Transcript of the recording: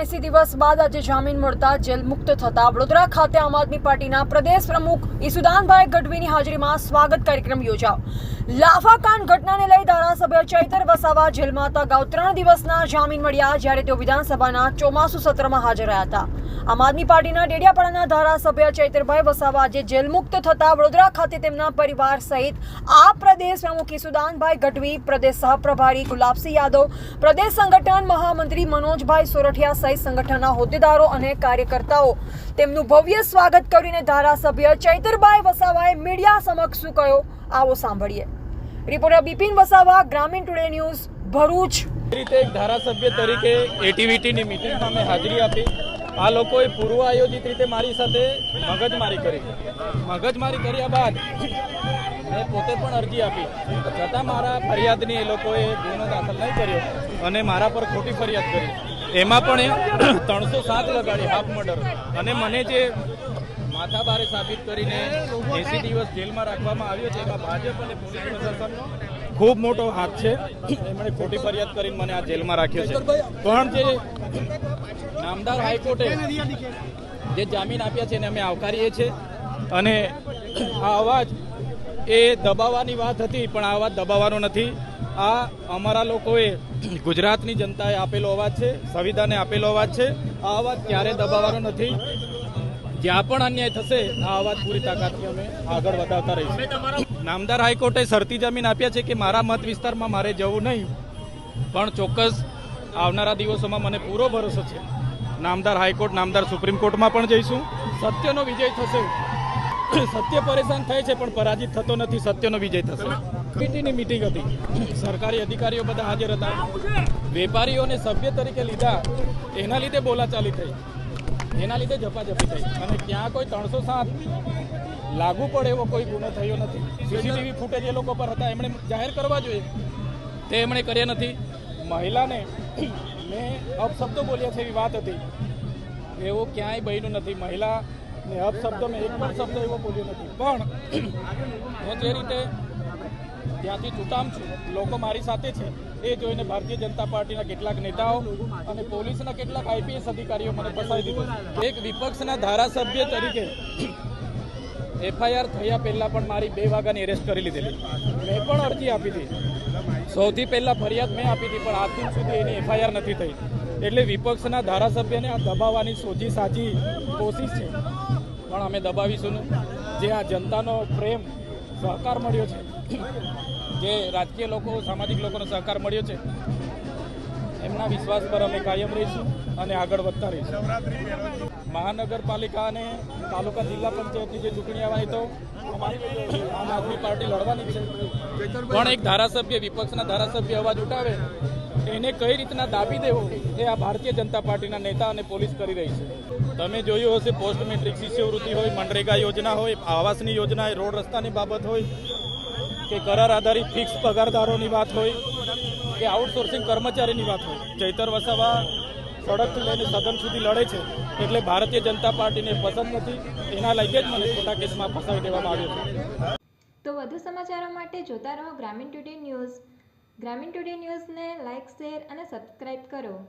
એસી દિવસ બાદ આજે જામીન મળતા જેલ મુક્ત થતા વડોદરા ખાતે આમ આદમી પાર્ટીના પ્રદેશ પ્રમુખ ઈસુદાનભાઈ ગઢવીની હાજરીમાં સ્વાગત કાર્યક્રમ યોજાયો. લાફાકાંડ ઘટનાને લઈ ધારાસભ્ય ચૈતર વસાવા જેલમાં હતા. અગાઉ ત્રણ દિવસના જામીન મળ્યા જ્યારે તેઓ વિધાનસભાના ચોમાસુ સત્રમાં હાજર રહ્યા હતા. આમ આદમી પાર્ટીના ડેડિયાપાડાના ધારાસભ્ય ચૈતરભાઈ વસાવા આજે જેલ મુક્ત થતા વડોદરા ખાતે તેમના પરિવાર સહિત આ પ્રદેશ પ્રમુખ ઈસુદાનભાઈ ગઢવી, પ્રદેશ સહપ્રભારી ગુલાબસિંહ યાદવ, પ્રદેશ સંગઠન મહામંત્રી મનોજભાઈ સોરઠિયા સહિત સંગઠનના હોદ્દેદારો અને કાર્યકર્તાઓ તેમનું ભવ્ય સ્વાગત કરીને ધારાસભ્ય ચૈતરભાઈ વસાવાએ મીડિયા સમક્ષ શું કહ્યો? આવો સાંભળીએ. રિપોર્ટર બિપિન વસાવા, ગ્રામીણ ટુડે ન્યૂઝ, ભરૂચ. રીતે એક ધારાસભ્ય તરીકે એટીવીટીની મિટિંગમાં મેં હાજરી આપી. આ લોકોએ પૂર્વ આયોજિત રીતે મારી સાથે મગજમારી કરી. મગજમારી કર્યા બાદ મેં પોતે પણ અરજી આપી. છતાં મારા ફરિયાદની એ લોકોએ ગુનો દાખલ નહીં કર્યો. અને મારા પર ખોટી ફરિયાદ કરી. એમાં પણ એ ત્રણસો સાત લગાડી હાફ મર્ડર. અને મને જે માથાભારે સાબિત કરીને એસી દિવસ જેલમાં રાખવામાં આવ્યો છે, એમાં ભાજપ અને પોલીસ પ્રશાસનનો ખૂબ મોટો હાથ છે. એમણે ખોટી ફરિયાદ કરીને મને આ જેલમાં રાખ્યો છે. પણ જે નામદાર હાઈકોર્ટે જે જામીન આપ્યા છે એને અમે આવકારીએ છીએ. અને આ અવાજ એ દબાવવાની વાત હતી, પણ આ અવાજ દબાવવાનો નથી. આ અમારા લોકોએ ગુજરાતની જનતાએ આપેલો અવાજ છે, સંવિધાને આપેલો અવાજ છે. આ અવાજ ક્યારે દબાવવાનો નથી. જ્યાં પણ અન્યાય થશે, આ અવાજ પૂરી તાકાતથી અમે આગળ વધારતા રહીશું. નામદાર હાઈકોર્ટે શરતી જમીન આપ્યા છે કે મારા મત વિસ્તારમાં મારે જવું નહીં, પણ ચોક્કસ આવનારા દિવસોમાં મને પૂરો ભરોસો છે. નામદાર હાઈકોર્ટ, નામદાર સુપ્રીમ કોર્ટમાં પણ જઈશું. સત્યનો વિજય થશે. સત્ય પરેશાન થાય છે, પણ પરાજિત થતો નથી, સત્યનો વિજય થશે. કમિટીની મિટિંગ હતી. સરકારી અધિકારીઓ બધા હાજર હતા. વેપારીઓને સભ્ય તરીકે લીધા. એના લીધે બોલાચાલી થઈ. એના લીધે ઝપાઝપી થઈ. અને ત્યાં કોઈ ત્રણસો સાત લાગુ પડે એવો કોઈ ગુનો થયો નથી. સીસીટીવી ફૂટેજ એ લોકો પર હતા. એમણે જાહેર કરવા જોઈએ. તે એમણે કર્યા નથી. મહિલાને મેં અપશબ્દો બોલ્યા છે એવી વાત હતી. એવું ક્યાંય બન્યું નથી. મહિલાને અપશબ્દ મેં એક પણ શબ્દ એવો બોલ્યો નથી. પણ હું જે રીતે ત્યાંથી છૂટામ છું. લોકો મારી સાથે છે. એ જોઈને ભારતીય જનતા પાર્ટીના કેટલાક નેતાઓ અને પોલીસના કેટલાક આઈપીએસ અધિકારીઓ મને ફસાવી દીધો. એક વિપક્ષના ધારાસભ્ય તરીકે એફઆઈઆર થયા પહેલાં પણ મારી બે વાગ્યાની એરેસ્ટ કરી લીધેલી. મેં પણ અરજી આપી હતી. સૌથી પહેલાં ફરિયાદ મેં આપી હતી, પણ આજ દિન સુધી એની એફઆઈઆર નથી થઈ. એટલે વિપક્ષના ધારાસભ્યને આ દબાવવાની સોજી સાચી કોશિશ છે. પણ અમે દબાવીશું જે આ જનતાનો પ્રેમ, સહકાર મળ્યો છે જે રાજકીય લોકો, સામાજિક લોકોનો સહકાર મળ્યો છે, એમના વિશ્વાસ પર અમે કાયમ રહીશું અને આગળ વધતા રહીશું. મહાનગરપાલિકા અને તાલુકા જિલ્લા પંચાયતની જે ચૂંટણી આવવાની તો આમ આદમી પાર્ટી લડવાની છે. પણ એક ધારાસભ્ય, વિપક્ષના ધારાસભ્ય અવાજ ઉઠાવે, એને કઈ રીતના દાબી દેવો, એ આ ભારતીય જનતા પાર્ટીના નેતા અને પોલીસ કરી રહી છે. તમે જોયું હશે, પોસ્ટ મેટ્રિક શિષ્યવૃત્તિ હોય, મનરેગા યોજના હોય, આવાસની યોજના રોડ રસ્તાની બાબત હોય કે કરાર આધારિત ફિક્સ પગારદારોની વાત હોય કે આઉટસોર્સિંગ કર્મચારીની વાત હોય. ચૈતર વસાવા સડકથી લઈને સદન સુધી લડે છે એટલે ભારતીય જનતા પાર્ટીને પસંદ નથી. એના લીધે જ મને ખોટા કેસમાં ફસાવી દેવામાં આવ્યો છે. તો વધુ સમાચારો માટે જોતા રહો Gramin today news. Gramin today ન્યૂઝને લાઇક શેર અને સબસ્ક્રાઇબ કરો.